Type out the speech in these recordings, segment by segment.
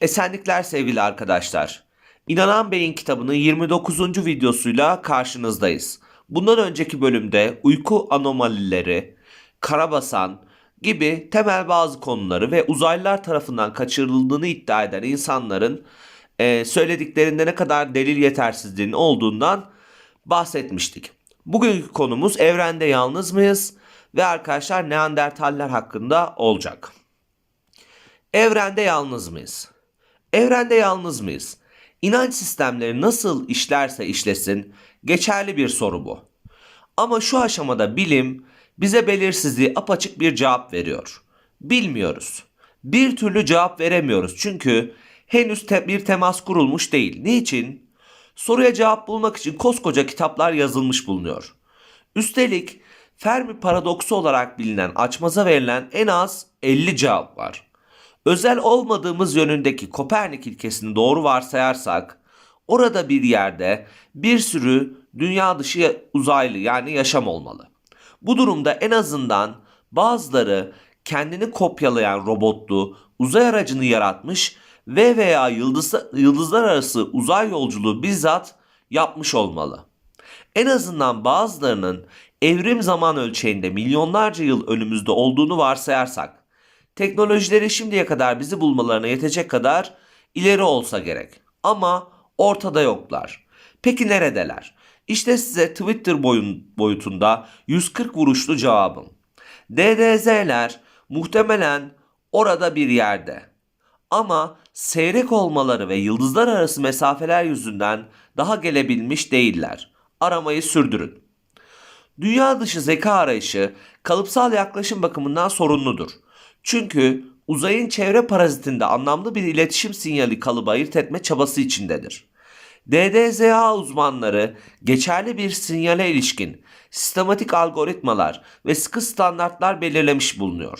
Esenlikler sevgili arkadaşlar. İnanan Bey'in kitabının 29. videosuyla karşınızdayız. Bundan önceki bölümde uyku anomalileri, karabasan gibi temel bazı konuları ve uzaylılar tarafından kaçırıldığını iddia eden insanların e, söylediklerinde ne kadar delil yetersizliğinin olduğundan bahsetmiştik. Bugünkü konumuz evrende yalnız mıyız ve arkadaşlar Neandertaller hakkında olacak. Evrende yalnız mıyız? Evrende yalnız mıyız? İnanç sistemleri nasıl işlerse işlesin geçerli bir soru bu. Ama şu aşamada bilim bize belirsizliği apaçık bir cevap veriyor. Bilmiyoruz. Bir türlü cevap veremiyoruz çünkü henüz te- bir temas kurulmuş değil. Niçin? Soruya cevap bulmak için koskoca kitaplar yazılmış bulunuyor. Üstelik Fermi paradoksu olarak bilinen açmaza verilen en az 50 cevap var. Özel olmadığımız yönündeki Kopernik ilkesini doğru varsayarsak orada bir yerde bir sürü dünya dışı uzaylı yani yaşam olmalı. Bu durumda en azından bazıları kendini kopyalayan robotlu uzay aracını yaratmış ve veya yıldız, yıldızlar arası uzay yolculuğu bizzat yapmış olmalı. En azından bazılarının evrim zaman ölçeğinde milyonlarca yıl önümüzde olduğunu varsayarsak, teknolojileri şimdiye kadar bizi bulmalarına yetecek kadar ileri olsa gerek. Ama ortada yoklar. Peki neredeler? İşte size Twitter boyun, boyutunda 140 vuruşlu cevabım. DDZ'ler muhtemelen orada bir yerde. Ama seyrek olmaları ve yıldızlar arası mesafeler yüzünden daha gelebilmiş değiller. Aramayı sürdürün. Dünya dışı zeka arayışı kalıpsal yaklaşım bakımından sorunludur. Çünkü uzayın çevre parazitinde anlamlı bir iletişim sinyali kalıbı ayırt etme çabası içindedir. DDZA uzmanları geçerli bir sinyale ilişkin sistematik algoritmalar ve sıkı standartlar belirlemiş bulunuyor.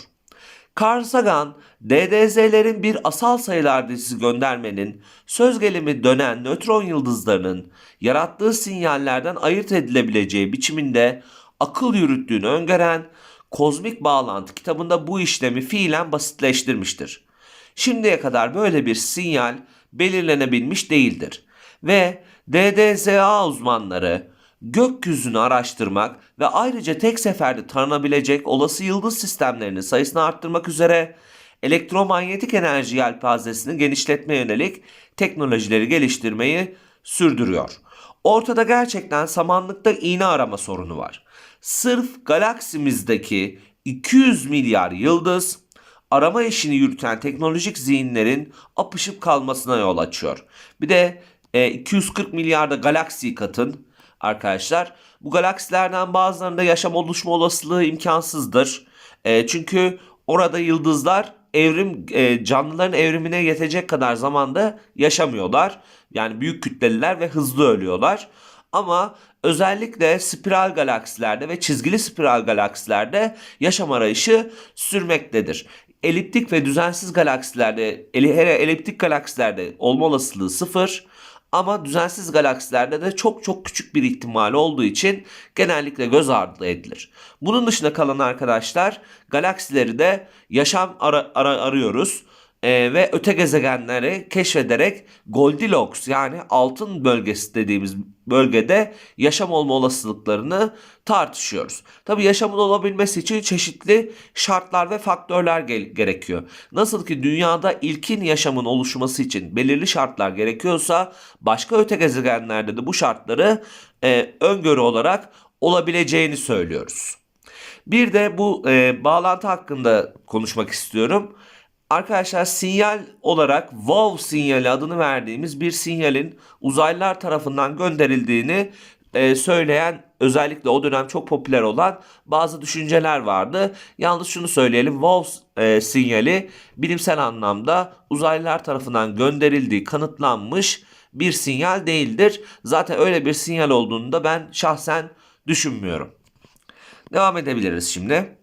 Carl Sagan, DDZ'lerin bir asal sayılar dizisi göndermenin söz gelimi dönen nötron yıldızlarının yarattığı sinyallerden ayırt edilebileceği biçiminde akıl yürüttüğünü öngören Kozmik Bağlantı kitabında bu işlemi fiilen basitleştirmiştir. Şimdiye kadar böyle bir sinyal belirlenebilmiş değildir ve DDZA uzmanları gökyüzünü araştırmak ve ayrıca tek seferde tanınabilecek olası yıldız sistemlerinin sayısını arttırmak üzere elektromanyetik enerji yelpazesini genişletmeye yönelik teknolojileri geliştirmeyi sürdürüyor. Ortada gerçekten samanlıkta iğne arama sorunu var. Sırf galaksimizdeki 200 milyar yıldız arama işini yürüten teknolojik zihinlerin apışıp kalmasına yol açıyor. Bir de e, 240 milyarda galaksiyi katın arkadaşlar. Bu galaksilerden bazılarında yaşam oluşma olasılığı imkansızdır. E, çünkü orada yıldızlar evrim e, canlıların evrimine yetecek kadar zamanda yaşamıyorlar. Yani büyük kütleliler ve hızlı ölüyorlar. Ama özellikle spiral galaksilerde ve çizgili spiral galaksilerde yaşam arayışı sürmektedir. Eliptik ve düzensiz galaksilerde, hele eliptik galaksilerde olma olasılığı sıfır. Ama düzensiz galaksilerde de çok çok küçük bir ihtimal olduğu için genellikle göz ardı edilir. Bunun dışında kalan arkadaşlar galaksileri de yaşam ara, ara, arıyoruz. Ee, ve öte gezegenleri keşfederek Goldilocks yani altın bölgesi dediğimiz bölgede yaşam olma olasılıklarını tartışıyoruz. Tabi yaşamın olabilmesi için çeşitli şartlar ve faktörler ge- gerekiyor. Nasıl ki dünyada ilkin yaşamın oluşması için belirli şartlar gerekiyorsa başka öte gezegenlerde de bu şartları e, öngörü olarak olabileceğini söylüyoruz. Bir de bu e, bağlantı hakkında konuşmak istiyorum. Arkadaşlar sinyal olarak WOW sinyali adını verdiğimiz bir sinyalin uzaylılar tarafından gönderildiğini e, söyleyen özellikle o dönem çok popüler olan bazı düşünceler vardı. Yalnız şunu söyleyelim WOW e, sinyali bilimsel anlamda uzaylılar tarafından gönderildiği kanıtlanmış bir sinyal değildir. Zaten öyle bir sinyal olduğunu da ben şahsen düşünmüyorum. Devam edebiliriz şimdi.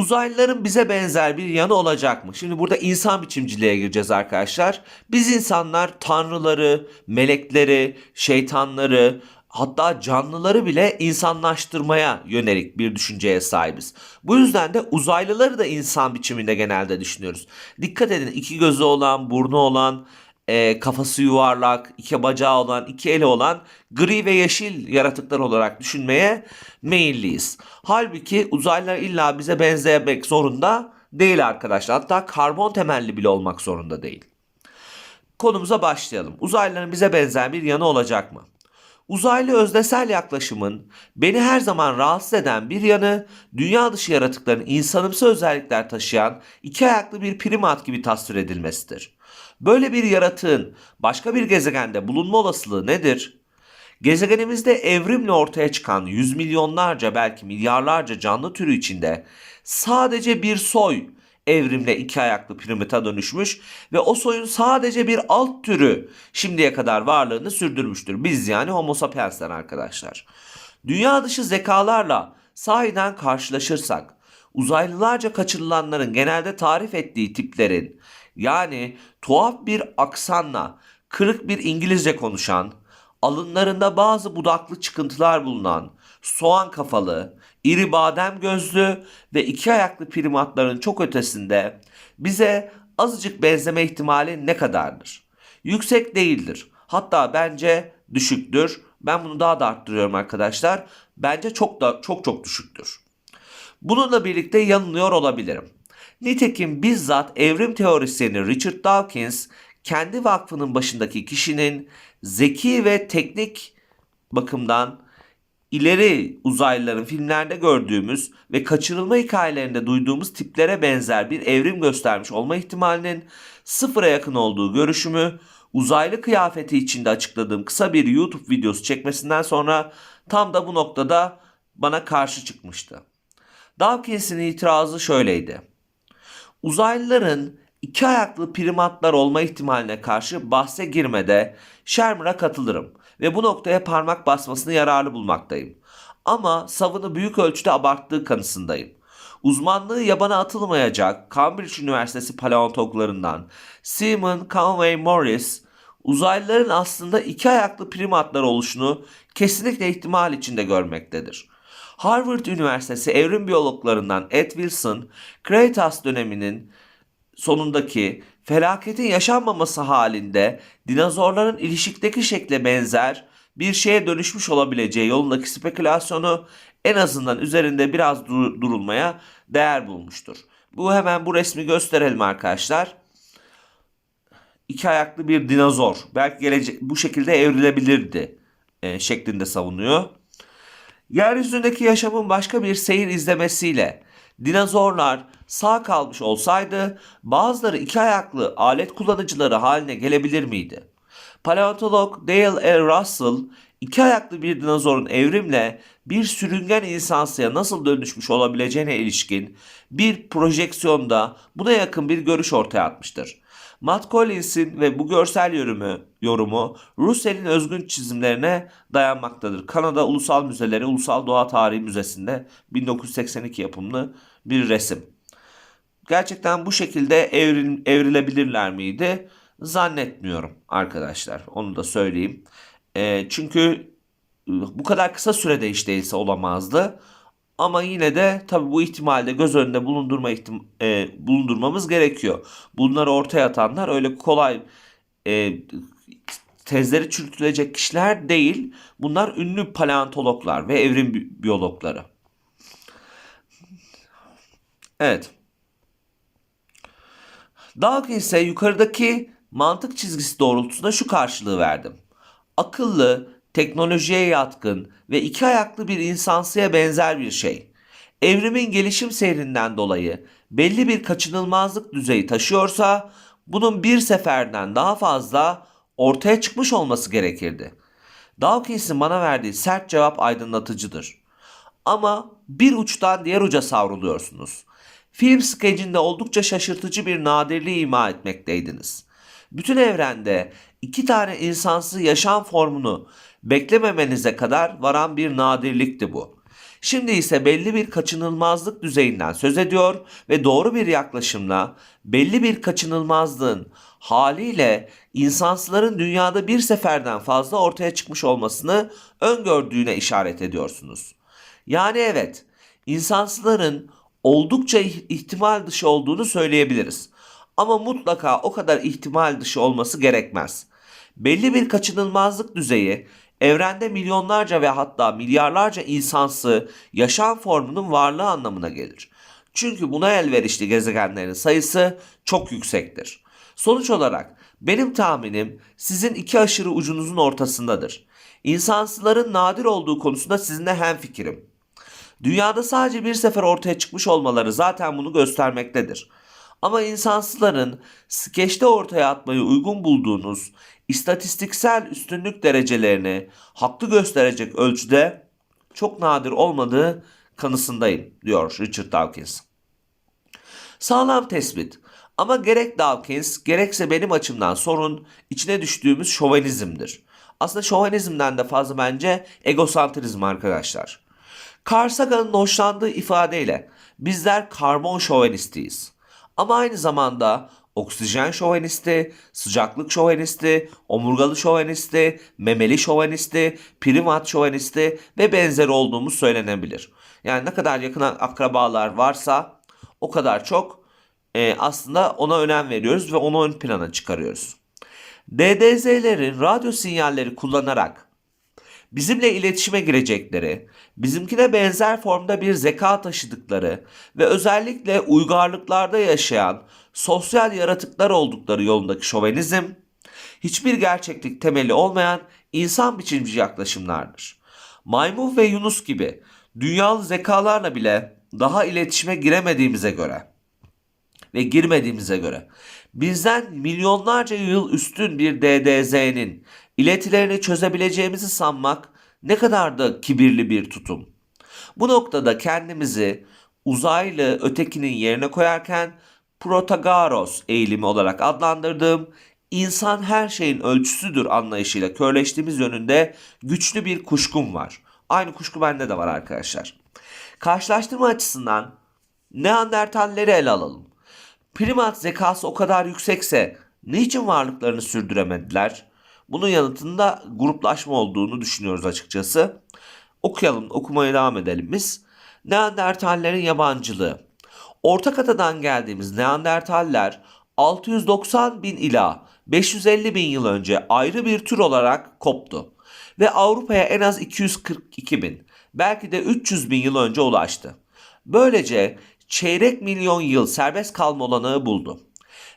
Uzaylıların bize benzer bir yanı olacak mı? Şimdi burada insan biçimciliğe gireceğiz arkadaşlar. Biz insanlar tanrıları, melekleri, şeytanları, hatta canlıları bile insanlaştırmaya yönelik bir düşünceye sahibiz. Bu yüzden de uzaylıları da insan biçiminde genelde düşünüyoruz. Dikkat edin iki gözü olan, burnu olan, e, kafası yuvarlak, iki bacağı olan, iki eli olan gri ve yeşil yaratıklar olarak düşünmeye meyilliyiz. Halbuki uzaylılar illa bize benzemek zorunda değil arkadaşlar. Hatta karbon temelli bile olmak zorunda değil. Konumuza başlayalım. Uzaylıların bize benzer bir yanı olacak mı? Uzaylı öznesel yaklaşımın beni her zaman rahatsız eden bir yanı dünya dışı yaratıkların insanımsı özellikler taşıyan iki ayaklı bir primat gibi tasvir edilmesidir. Böyle bir yaratığın başka bir gezegende bulunma olasılığı nedir? Gezegenimizde evrimle ortaya çıkan yüz milyonlarca belki milyarlarca canlı türü içinde sadece bir soy evrimle iki ayaklı primata dönüşmüş ve o soyun sadece bir alt türü şimdiye kadar varlığını sürdürmüştür. Biz yani homo sapiensler arkadaşlar. Dünya dışı zekalarla sahiden karşılaşırsak uzaylılarca kaçırılanların genelde tarif ettiği tiplerin yani tuhaf bir aksanla kırık bir İngilizce konuşan, alınlarında bazı budaklı çıkıntılar bulunan, soğan kafalı, iri badem gözlü ve iki ayaklı primatların çok ötesinde bize azıcık benzeme ihtimali ne kadardır? Yüksek değildir. Hatta bence düşüktür. Ben bunu daha da arttırıyorum arkadaşlar. Bence çok da çok çok düşüktür. Bununla birlikte yanılıyor olabilirim. Nitekim bizzat evrim teorisyeni Richard Dawkins kendi vakfının başındaki kişinin zeki ve teknik bakımdan ileri uzaylıların filmlerde gördüğümüz ve kaçırılma hikayelerinde duyduğumuz tiplere benzer bir evrim göstermiş olma ihtimalinin sıfıra yakın olduğu görüşümü uzaylı kıyafeti içinde açıkladığım kısa bir YouTube videosu çekmesinden sonra tam da bu noktada bana karşı çıkmıştı. Dawkins'in itirazı şöyleydi. Uzaylıların iki ayaklı primatlar olma ihtimaline karşı bahse girmede Shermer'a katılırım ve bu noktaya parmak basmasını yararlı bulmaktayım. Ama savını büyük ölçüde abarttığı kanısındayım. Uzmanlığı yabana atılmayacak Cambridge Üniversitesi paleontologlarından Simon Conway Morris, uzaylıların aslında iki ayaklı primatlar oluşunu kesinlikle ihtimal içinde görmektedir. Harvard Üniversitesi evrim biyologlarından Ed Wilson, Cretaceous döneminin sonundaki felaketin yaşanmaması halinde dinozorların ilişikteki şekle benzer bir şeye dönüşmüş olabileceği yolundaki spekülasyonu en azından üzerinde biraz dur- durulmaya değer bulmuştur. Bu hemen bu resmi gösterelim arkadaşlar. İki ayaklı bir dinozor. Belki gelecek bu şekilde evrilebilirdi e, şeklinde savunuyor. Yeryüzündeki yaşamın başka bir seyir izlemesiyle dinozorlar sağ kalmış olsaydı bazıları iki ayaklı alet kullanıcıları haline gelebilir miydi? Paleontolog Dale E. Russell iki ayaklı bir dinozorun evrimle bir sürüngen insansıya nasıl dönüşmüş olabileceğine ilişkin bir projeksiyonda buna yakın bir görüş ortaya atmıştır. Matt Collins'in ve bu görsel yorumu, yorumu Russell'in özgün çizimlerine dayanmaktadır. Kanada Ulusal Müzeleri Ulusal Doğa Tarihi Müzesi'nde 1982 yapımlı bir resim. Gerçekten bu şekilde evril, evrilebilirler miydi? Zannetmiyorum arkadaşlar. Onu da söyleyeyim. E, çünkü bu kadar kısa sürede hiç değilse olamazdı. Ama yine de tabi bu ihtimalde göz önünde bulundurma ihtim e, bulundurmamız gerekiyor. Bunları ortaya atanlar öyle kolay e, tezleri çürütülecek kişiler değil. Bunlar ünlü paleontologlar ve evrim bi- biyologları. Evet. Dawkins'e yukarıdaki mantık çizgisi doğrultusunda şu karşılığı verdim. Akıllı, teknolojiye yatkın ve iki ayaklı bir insansıya benzer bir şey. Evrimin gelişim seyrinden dolayı belli bir kaçınılmazlık düzeyi taşıyorsa bunun bir seferden daha fazla ortaya çıkmış olması gerekirdi. Dawkins'in bana verdiği sert cevap aydınlatıcıdır. Ama bir uçtan diğer uca savruluyorsunuz. Film skecinde oldukça şaşırtıcı bir nadirliği ima etmekteydiniz. Bütün evrende iki tane insansı yaşam formunu beklememenize kadar varan bir nadirlikti bu. Şimdi ise belli bir kaçınılmazlık düzeyinden söz ediyor ve doğru bir yaklaşımla belli bir kaçınılmazlığın haliyle insansıların dünyada bir seferden fazla ortaya çıkmış olmasını öngördüğüne işaret ediyorsunuz. Yani evet, insansıların oldukça ih- ihtimal dışı olduğunu söyleyebiliriz. Ama mutlaka o kadar ihtimal dışı olması gerekmez. Belli bir kaçınılmazlık düzeyi evrende milyonlarca ve hatta milyarlarca insansı yaşam formunun varlığı anlamına gelir. Çünkü buna elverişli gezegenlerin sayısı çok yüksektir. Sonuç olarak benim tahminim sizin iki aşırı ucunuzun ortasındadır. İnsansıların nadir olduğu konusunda sizinle hemfikirim. Dünyada sadece bir sefer ortaya çıkmış olmaları zaten bunu göstermektedir. Ama insansıların skeçte ortaya atmayı uygun bulduğunuz istatistiksel üstünlük derecelerini haklı gösterecek ölçüde çok nadir olmadığı kanısındayım diyor Richard Dawkins. Sağlam tespit. Ama gerek Dawkins gerekse benim açımdan sorun içine düştüğümüz şovenizmdir. Aslında şovenizmden de fazla bence egosantrizm arkadaşlar. Carl Sagan'ın hoşlandığı ifadeyle bizler karbon şovenistiyiz. Ama aynı zamanda oksijen şovenisti, sıcaklık şovenisti, omurgalı şovenisti, memeli şovenisti, primat şovenisti ve benzeri olduğumuz söylenebilir. Yani ne kadar yakın akrabalar varsa o kadar çok e, aslında ona önem veriyoruz ve onu ön plana çıkarıyoruz. DDZ'lerin radyo sinyalleri kullanarak bizimle iletişime girecekleri, bizimkine benzer formda bir zeka taşıdıkları ve özellikle uygarlıklarda yaşayan sosyal yaratıklar oldukları yolundaki şovenizm, hiçbir gerçeklik temeli olmayan insan biçimci yaklaşımlardır. Maymun ve Yunus gibi dünyalı zekalarla bile daha iletişime giremediğimize göre ve girmediğimize göre bizden milyonlarca yıl üstün bir DDZ'nin iletilerini çözebileceğimizi sanmak ne kadar da kibirli bir tutum. Bu noktada kendimizi uzaylı ötekinin yerine koyarken Protagoras eğilimi olarak adlandırdığım insan her şeyin ölçüsüdür anlayışıyla körleştiğimiz yönünde güçlü bir kuşkum var. Aynı kuşku bende de var arkadaşlar. Karşılaştırma açısından Neandertalleri ele alalım. Primat zekası o kadar yüksekse niçin varlıklarını sürdüremediler? Bunun yanıtında gruplaşma olduğunu düşünüyoruz açıkçası. Okuyalım, okumaya devam edelim biz. Neandertallerin yabancılığı. Orta katadan geldiğimiz Neandertaller 690 bin ila 550 bin yıl önce ayrı bir tür olarak koptu. Ve Avrupa'ya en az 242 bin, belki de 300 bin yıl önce ulaştı. Böylece çeyrek milyon yıl serbest kalma olanağı buldu.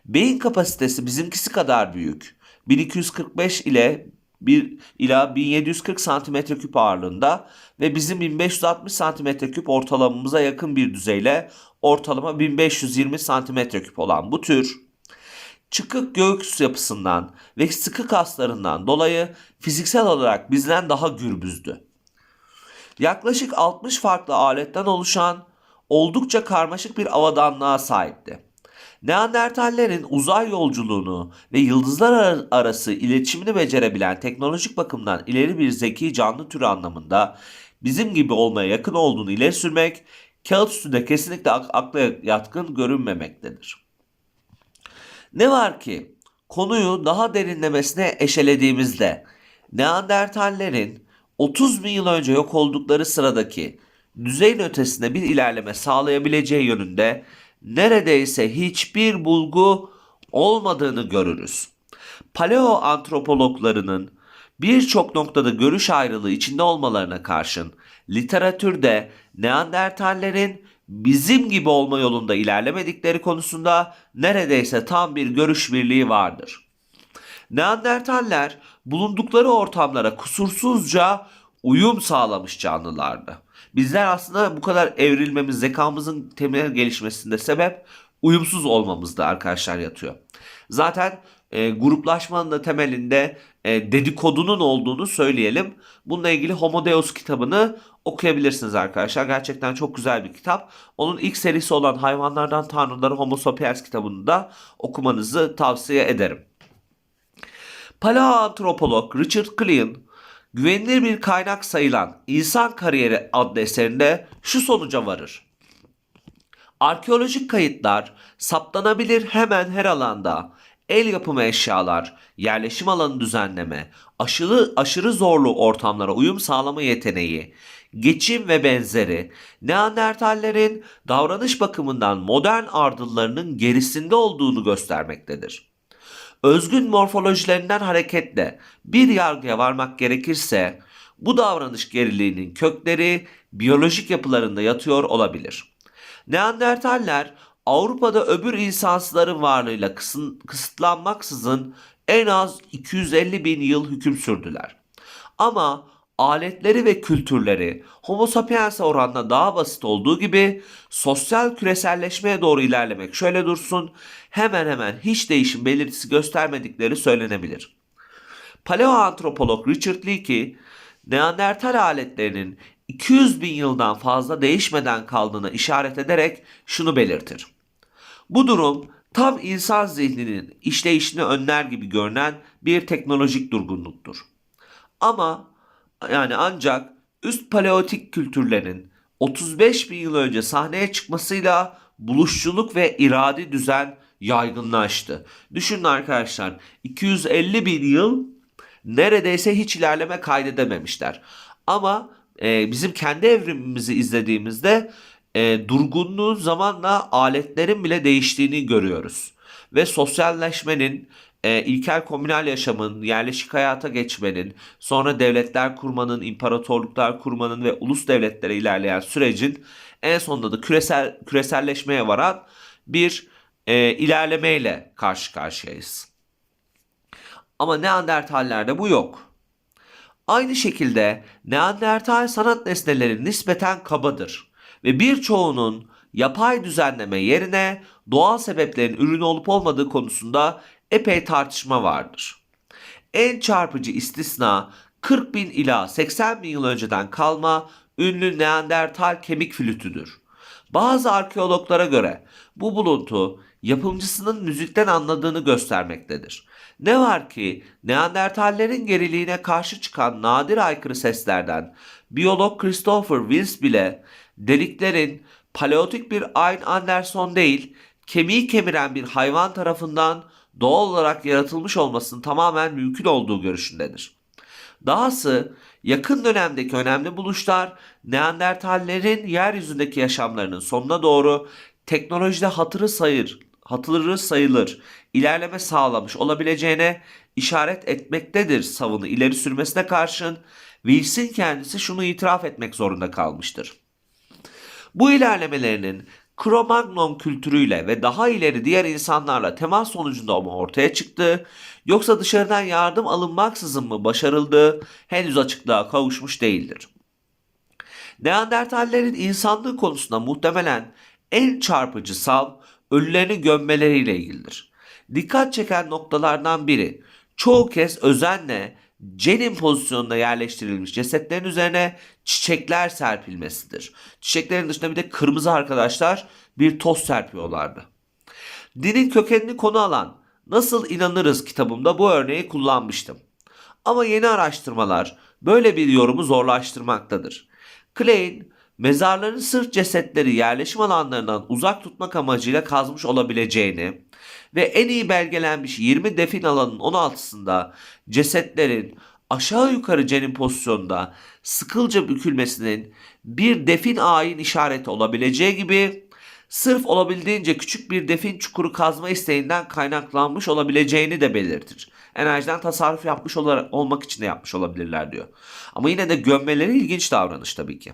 Beyin kapasitesi bizimkisi kadar büyük. 1245 ile 1 ila 1740 santimetre küp ağırlığında ve bizim 1560 santimetre küp ortalamamıza yakın bir düzeyle ortalama 1520 santimetre küp olan bu tür çıkık göğüs yapısından ve sıkı kaslarından dolayı fiziksel olarak bizden daha gürbüzdü. Yaklaşık 60 farklı aletten oluşan oldukça karmaşık bir avadanlığa sahipti. Neandertallerin uzay yolculuğunu ve yıldızlar ar- arası iletişimini becerebilen teknolojik bakımdan ileri bir zeki canlı türü anlamında bizim gibi olmaya yakın olduğunu ileri sürmek kağıt üstünde kesinlikle ak- akla yatkın görünmemektedir. Ne var ki konuyu daha derinlemesine eşelediğimizde Neandertallerin 30 bin yıl önce yok oldukları sıradaki düzeyin ötesinde bir ilerleme sağlayabileceği yönünde neredeyse hiçbir bulgu olmadığını görürüz. Paleo antropologlarının birçok noktada görüş ayrılığı içinde olmalarına karşın literatürde Neandertallerin bizim gibi olma yolunda ilerlemedikleri konusunda neredeyse tam bir görüş birliği vardır. Neandertaller bulundukları ortamlara kusursuzca uyum sağlamış canlılardı. Bizler aslında bu kadar evrilmemiz, zekamızın temel gelişmesinde sebep uyumsuz olmamızda arkadaşlar yatıyor. Zaten e, gruplaşmanın da temelinde e, dedikodunun olduğunu söyleyelim. Bununla ilgili Homo Deus kitabını okuyabilirsiniz arkadaşlar. Gerçekten çok güzel bir kitap. Onun ilk serisi olan Hayvanlardan Tanrıları Homo Sapiens kitabını da okumanızı tavsiye ederim. Paleoantropolog Richard Klein güvenilir bir kaynak sayılan İnsan Kariyeri adlı eserinde şu sonuca varır. Arkeolojik kayıtlar saptanabilir hemen her alanda. El yapımı eşyalar, yerleşim alanı düzenleme, aşırı, aşırı zorlu ortamlara uyum sağlama yeteneği, geçim ve benzeri Neandertallerin davranış bakımından modern ardıllarının gerisinde olduğunu göstermektedir. Özgün morfolojilerinden hareketle bir yargıya varmak gerekirse bu davranış geriliğinin kökleri biyolojik yapılarında yatıyor olabilir. Neandertaller Avrupa'da öbür insansıların varlığıyla kısıtlanmaksızın en az 250 bin yıl hüküm sürdüler. Ama aletleri ve kültürleri Homo sapiens'e oranla daha basit olduğu gibi sosyal küreselleşmeye doğru ilerlemek şöyle dursun hemen hemen hiç değişim belirtisi göstermedikleri söylenebilir. Paleoantropolog Richard Leakey Neandertal aletlerinin 200 bin yıldan fazla değişmeden kaldığına işaret ederek şunu belirtir. Bu durum tam insan zihninin işleyişini önler gibi görünen bir teknolojik durgunluktur. Ama yani ancak üst paleolitik kültürlerin 35 bin yıl önce sahneye çıkmasıyla buluşçuluk ve iradi düzen yaygınlaştı. Düşünün arkadaşlar 250 bin yıl neredeyse hiç ilerleme kaydedememişler. Ama e, bizim kendi evrimimizi izlediğimizde e, durgunluğun zamanla aletlerin bile değiştiğini görüyoruz. Ve sosyalleşmenin, e, ilkel komünal yaşamın, yerleşik hayata geçmenin, sonra devletler kurmanın, imparatorluklar kurmanın ve ulus devletlere ilerleyen sürecin en sonunda da küresel küreselleşmeye varan bir e, ilerlemeyle karşı karşıyayız. Ama Neandertallerde bu yok. Aynı şekilde Neandertal sanat nesneleri nispeten kabadır ve birçoğunun yapay düzenleme yerine doğal sebeplerin ürünü olup olmadığı konusunda epey tartışma vardır. En çarpıcı istisna 40 bin ila 80 bin yıl önceden kalma ünlü Neandertal kemik flütüdür. Bazı arkeologlara göre bu buluntu yapımcısının müzikten anladığını göstermektedir. Ne var ki Neandertallerin geriliğine karşı çıkan nadir aykırı seslerden biyolog Christopher Wills bile deliklerin paleotik bir Ayn Anderson değil kemiği kemiren bir hayvan tarafından doğal olarak yaratılmış olmasının tamamen mümkün olduğu görüşündedir. Dahası yakın dönemdeki önemli buluşlar Neandertallerin yeryüzündeki yaşamlarının sonuna doğru teknolojide hatırı sayır, hatırı sayılır ilerleme sağlamış olabileceğine işaret etmektedir savını ileri sürmesine karşın Wills'in kendisi şunu itiraf etmek zorunda kalmıştır. Bu ilerlemelerinin Cro-Magnon kültürüyle ve daha ileri diğer insanlarla temas sonucunda mı ortaya çıktı yoksa dışarıdan yardım alınmaksızın mı başarıldı henüz açıklığa kavuşmuş değildir. Neandertallerin insanlığı konusunda muhtemelen en çarpıcı sav ölülerini gömmeleriyle ilgilidir. Dikkat çeken noktalardan biri çoğu kez özenle cenin pozisyonuna yerleştirilmiş cesetlerin üzerine çiçekler serpilmesidir. Çiçeklerin dışında bir de kırmızı arkadaşlar bir toz serpiyorlardı. Dinin kökenini konu alan Nasıl İnanırız kitabımda bu örneği kullanmıştım. Ama yeni araştırmalar böyle bir yorumu zorlaştırmaktadır. Klein, mezarların sırf cesetleri yerleşim alanlarından uzak tutmak amacıyla kazmış olabileceğini ve en iyi belgelenmiş 20 defin alanının 16'sında cesetlerin aşağı yukarı cenin pozisyonda sıkılca bükülmesinin bir defin ayin işareti olabileceği gibi sırf olabildiğince küçük bir defin çukuru kazma isteğinden kaynaklanmış olabileceğini de belirtir. Enerjiden tasarruf yapmış olarak, olmak için de yapmış olabilirler diyor. Ama yine de gömmeleri ilginç davranış tabii ki.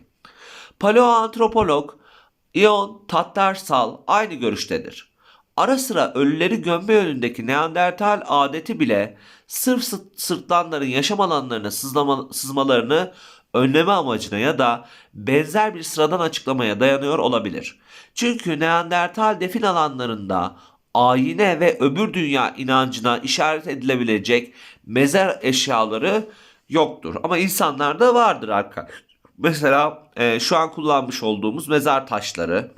Paleoantropolog Ion Tattarsal aynı görüştedir. Ara sıra ölüleri gömme yönündeki Neandertal adeti bile sırf sırtlanların yaşam alanlarına sızlama, sızmalarını önleme amacına ya da benzer bir sıradan açıklamaya dayanıyor olabilir. Çünkü Neandertal defin alanlarında ayine ve öbür dünya inancına işaret edilebilecek mezar eşyaları yoktur. Ama insanlarda vardır arkadaşlar. Mesela e, şu an kullanmış olduğumuz mezar taşları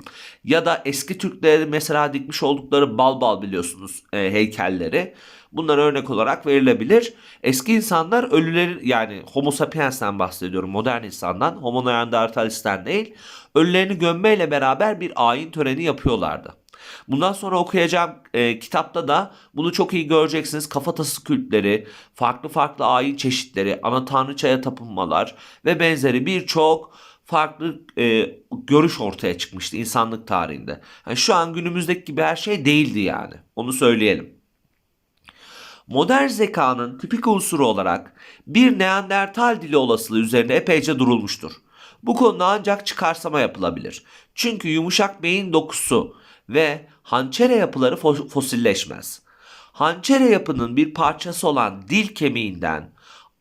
ya da eski Türklerin mesela dikmiş oldukları bal bal biliyorsunuz e, heykelleri. Bunlar örnek olarak verilebilir. Eski insanlar ölülerin yani Homo sapiens'ten bahsediyorum modern insandan. Homo neandertalis'ten değil. Ölülerini gömmeyle beraber bir ayin töreni yapıyorlardı. Bundan sonra okuyacağım e, kitapta da bunu çok iyi göreceksiniz. Kafatası kültleri, farklı farklı ayin çeşitleri, ana tanrıçaya tapınmalar ve benzeri birçok farklı e, görüş ortaya çıkmıştı insanlık tarihinde. Yani şu an günümüzdeki gibi her şey değildi yani. Onu söyleyelim. Modern zekanın tipik unsuru olarak bir Neandertal dili olasılığı üzerinde epeyce durulmuştur. Bu konuda ancak çıkarsama yapılabilir. Çünkü yumuşak beyin dokusu ve hançere yapıları fo- fosilleşmez. Hançere yapının bir parçası olan dil kemiğinden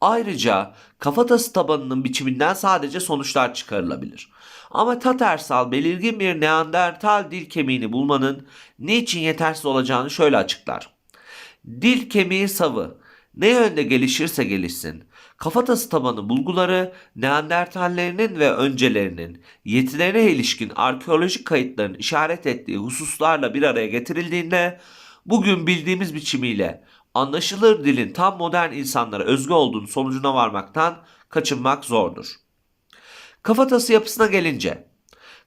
ayrıca kafatası tabanının biçiminden sadece sonuçlar çıkarılabilir. Ama Tatersal belirgin bir Neandertal dil kemiğini bulmanın niçin yetersiz olacağını şöyle açıklar. Dil kemiği savı. Ne yönde gelişirse gelişsin. Kafatası tabanı bulguları Neandertallerinin ve öncelerinin yetilerine ilişkin arkeolojik kayıtların işaret ettiği hususlarla bir araya getirildiğinde bugün bildiğimiz biçimiyle anlaşılır dilin tam modern insanlara özgü olduğunu sonucuna varmaktan kaçınmak zordur. Kafatası yapısına gelince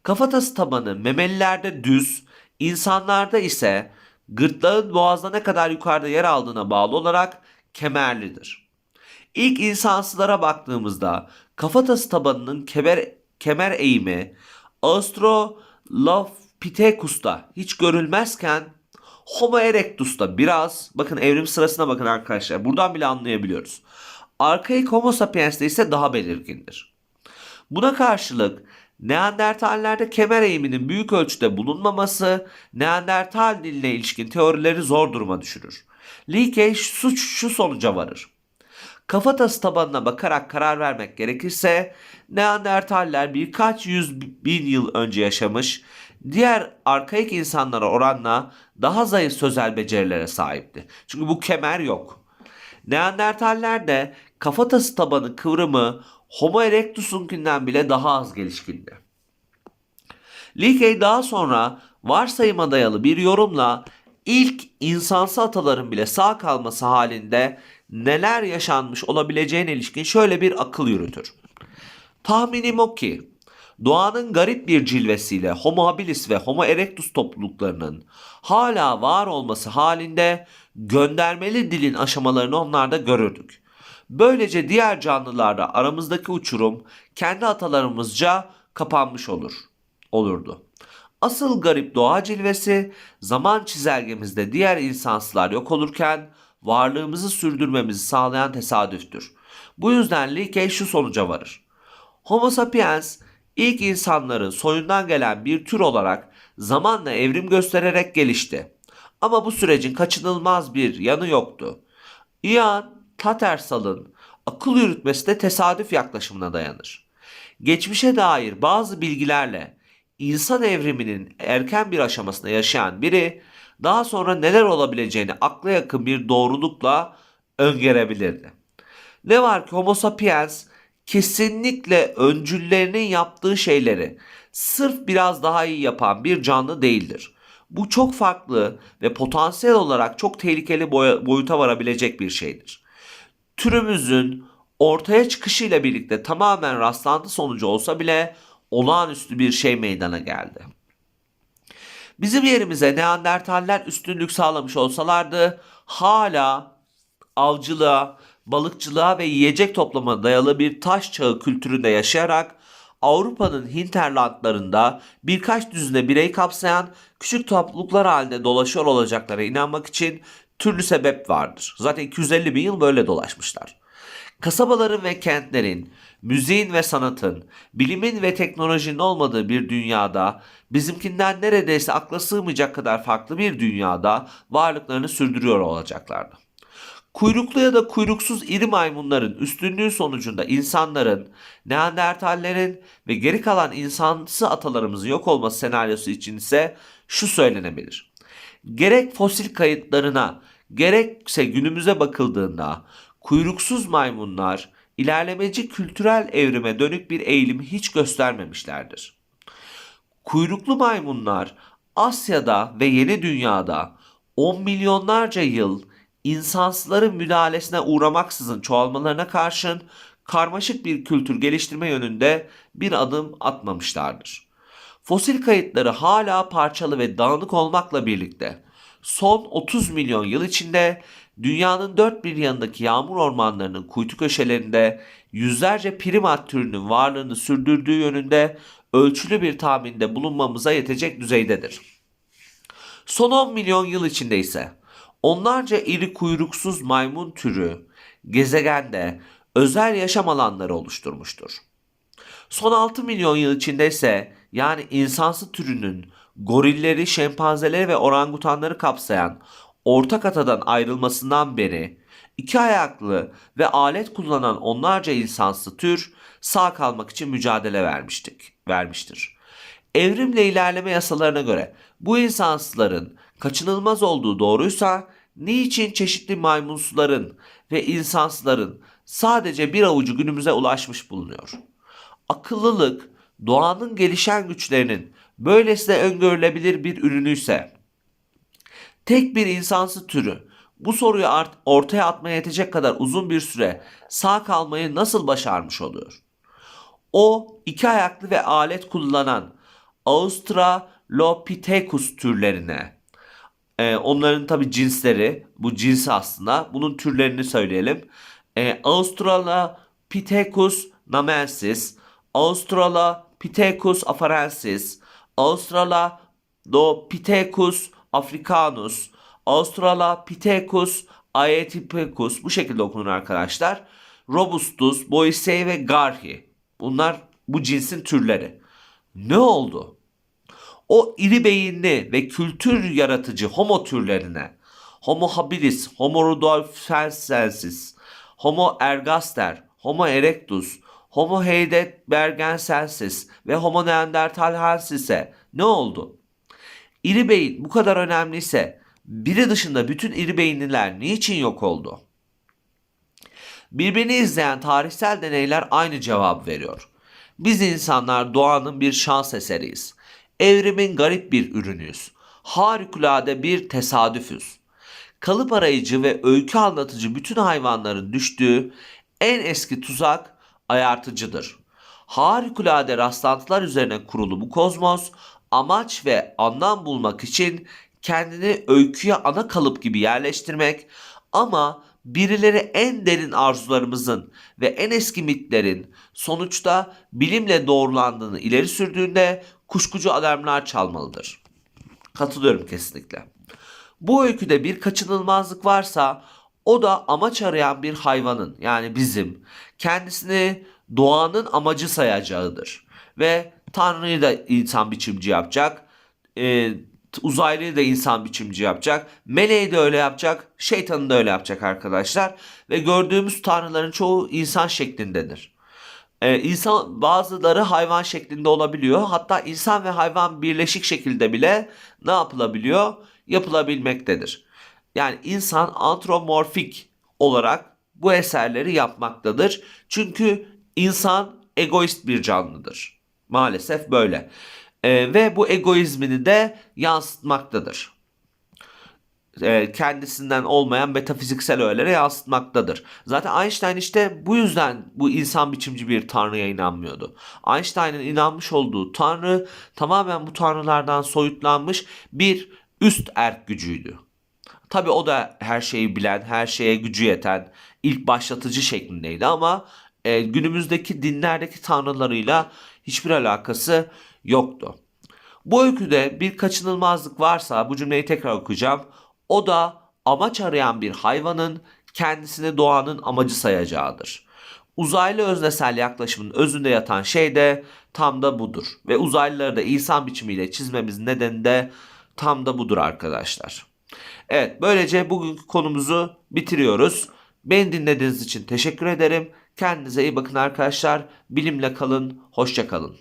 kafatası tabanı memelilerde düz, insanlarda ise gırtlağın boğazda ne kadar yukarıda yer aldığına bağlı olarak kemerlidir. İlk insansılara baktığımızda kafatası tabanının kemer, kemer eğimi Australopithecus'ta hiç görülmezken Homo erectus'ta biraz bakın evrim sırasına bakın arkadaşlar buradan bile anlayabiliyoruz. Arkaik Homo sapiens'te ise daha belirgindir. Buna karşılık Neandertallerde kemer eğiminin büyük ölçüde bulunmaması Neandertal diline ilişkin teorileri zor duruma düşürür. Leakey şu, şu sonuca varır. Kafatası tabanına bakarak karar vermek gerekirse Neandertaller birkaç yüz bin yıl önce yaşamış, diğer arkaik insanlara oranla daha zayıf sözel becerilere sahipti. Çünkü bu kemer yok. Neandertallerde kafatası tabanı kıvrımı Homo erectus'unkinden bile daha az gelişkindi. Leakey daha sonra varsayıma dayalı bir yorumla ilk insansı ataların bile sağ kalması halinde neler yaşanmış olabileceğine ilişkin şöyle bir akıl yürütür. Tahminim o ki doğanın garip bir cilvesiyle Homo habilis ve Homo erectus topluluklarının hala var olması halinde göndermeli dilin aşamalarını onlarda görürdük. Böylece diğer canlılarda aramızdaki uçurum kendi atalarımızca kapanmış olur olurdu. Asıl garip doğa cilvesi zaman çizelgemizde diğer insansılar yok olurken varlığımızı sürdürmemizi sağlayan tesadüftür. Bu yüzden Leakey şu sonuca varır. Homo sapiens ilk insanların soyundan gelen bir tür olarak zamanla evrim göstererek gelişti. Ama bu sürecin kaçınılmaz bir yanı yoktu. Ian Tattersal'ın akıl yürütmesi de tesadüf yaklaşımına dayanır. Geçmişe dair bazı bilgilerle insan evriminin erken bir aşamasında yaşayan biri daha sonra neler olabileceğini akla yakın bir doğrulukla öngörebilirdi. Ne var ki Homo sapiens kesinlikle öncüllerinin yaptığı şeyleri sırf biraz daha iyi yapan bir canlı değildir. Bu çok farklı ve potansiyel olarak çok tehlikeli boyuta varabilecek bir şeydir. Türümüzün ortaya çıkışıyla birlikte tamamen rastlantı sonucu olsa bile olağanüstü bir şey meydana geldi. Bizim yerimize Neandertaller üstünlük sağlamış olsalardı hala avcılığa, balıkçılığa ve yiyecek toplamaya dayalı bir taş çağı kültüründe yaşayarak Avrupa'nın hinterlandlarında birkaç düzine birey kapsayan küçük topluluklar halinde dolaşıyor olacaklara inanmak için türlü sebep vardır. Zaten 250 bin yıl böyle dolaşmışlar. Kasabaların ve kentlerin, müziğin ve sanatın, bilimin ve teknolojinin olmadığı bir dünyada, bizimkinden neredeyse akla sığmayacak kadar farklı bir dünyada varlıklarını sürdürüyor olacaklardı. Kuyruklu ya da kuyruksuz iri maymunların üstünlüğü sonucunda insanların, Neandertallerin ve geri kalan insansı atalarımızın yok olması senaryosu için ise şu söylenebilir. Gerek fosil kayıtlarına gerekse günümüze bakıldığında kuyruksuz maymunlar ilerlemeci kültürel evrime dönük bir eğilimi hiç göstermemişlerdir. Kuyruklu maymunlar Asya'da ve Yeni Dünya'da on milyonlarca yıl insansızların müdahalesine uğramaksızın çoğalmalarına karşın karmaşık bir kültür geliştirme yönünde bir adım atmamışlardır. Fosil kayıtları hala parçalı ve dağınık olmakla birlikte son 30 milyon yıl içinde dünyanın dört bir yanındaki yağmur ormanlarının kuytu köşelerinde yüzlerce primat türünün varlığını sürdürdüğü yönünde ölçülü bir tahminde bulunmamıza yetecek düzeydedir. Son 10 milyon yıl içinde ise onlarca iri kuyruksuz maymun türü gezegende özel yaşam alanları oluşturmuştur. Son 6 milyon yıl içinde ise yani insansı türünün gorilleri, şempanzeleri ve orangutanları kapsayan ortak atadan ayrılmasından beri iki ayaklı ve alet kullanan onlarca insansı tür sağ kalmak için mücadele vermiştik, vermiştir. Evrimle ilerleme yasalarına göre bu insansıların kaçınılmaz olduğu doğruysa niçin çeşitli maymunsuların ve insansıların sadece bir avucu günümüze ulaşmış bulunuyor? Akıllılık doğanın gelişen güçlerinin böylesine öngörülebilir bir ürünüyse tek bir insansı türü bu soruyu ortaya atmaya yetecek kadar uzun bir süre sağ kalmayı nasıl başarmış oluyor? O iki ayaklı ve alet kullanan Australopithecus türlerine e, onların tabi cinsleri bu cins aslında bunun türlerini söyleyelim. E, Australopithecus namensis, Australopithecus afarensis, Australopithecus africanus, Australopithecus aetipicus bu şekilde okunur arkadaşlar. Robustus, Boisei ve Garhi. Bunlar bu cinsin türleri. Ne oldu? O iri beyinli ve kültür yaratıcı homo türlerine Homo habilis, Homo rudolfensis, Homo ergaster, Homo erectus, Homo heidelbergensis ve Homo neanderthalensis ne oldu? İri beyin bu kadar önemliyse biri dışında bütün iri beyinliler niçin yok oldu? Birbirini izleyen tarihsel deneyler aynı cevap veriyor. Biz insanlar doğanın bir şans eseriyiz. Evrimin garip bir ürünüyüz. Harikulade bir tesadüfüz. Kalıp arayıcı ve öykü anlatıcı bütün hayvanların düştüğü en eski tuzak ayartıcıdır. Harikulade rastlantılar üzerine kurulu bu kozmos amaç ve anlam bulmak için kendini öyküye ana kalıp gibi yerleştirmek ama birileri en derin arzularımızın ve en eski mitlerin sonuçta bilimle doğrulandığını ileri sürdüğünde kuşkucu alarmlar çalmalıdır. Katılıyorum kesinlikle. Bu öyküde bir kaçınılmazlık varsa o da amaç arayan bir hayvanın yani bizim kendisini doğanın amacı sayacağıdır. Ve Tanrı'yı da insan biçimci yapacak. E, uzaylıyı da insan biçimci yapacak. Meleği de öyle yapacak. Şeytanı da öyle yapacak arkadaşlar. Ve gördüğümüz tanrıların çoğu insan şeklindedir. Ee, insan bazıları hayvan şeklinde olabiliyor. Hatta insan ve hayvan birleşik şekilde bile ne yapılabiliyor? Yapılabilmektedir. Yani insan antropomorfik olarak bu eserleri yapmaktadır. Çünkü insan egoist bir canlıdır. Maalesef böyle. Ee, ve bu egoizmini de yansıtmaktadır. Ee, kendisinden olmayan metafiziksel öğelere yansıtmaktadır. Zaten Einstein işte bu yüzden bu insan biçimci bir tanrıya inanmıyordu. Einstein'ın inanmış olduğu tanrı tamamen bu tanrılardan soyutlanmış bir üst erk gücüydü. Tabi o da her şeyi bilen, her şeye gücü yeten, ilk başlatıcı şeklindeydi ama e, günümüzdeki dinlerdeki tanrılarıyla hiçbir alakası yoktu. Bu öyküde bir kaçınılmazlık varsa bu cümleyi tekrar okuyacağım. O da amaç arayan bir hayvanın kendisini doğanın amacı sayacağıdır. Uzaylı öznesel yaklaşımın özünde yatan şey de tam da budur. Ve uzaylıları da insan biçimiyle çizmemizin nedeni de tam da budur arkadaşlar. Evet böylece bugünkü konumuzu bitiriyoruz. Beni dinlediğiniz için teşekkür ederim. Kendinize iyi bakın arkadaşlar. Bilimle kalın, hoşça kalın.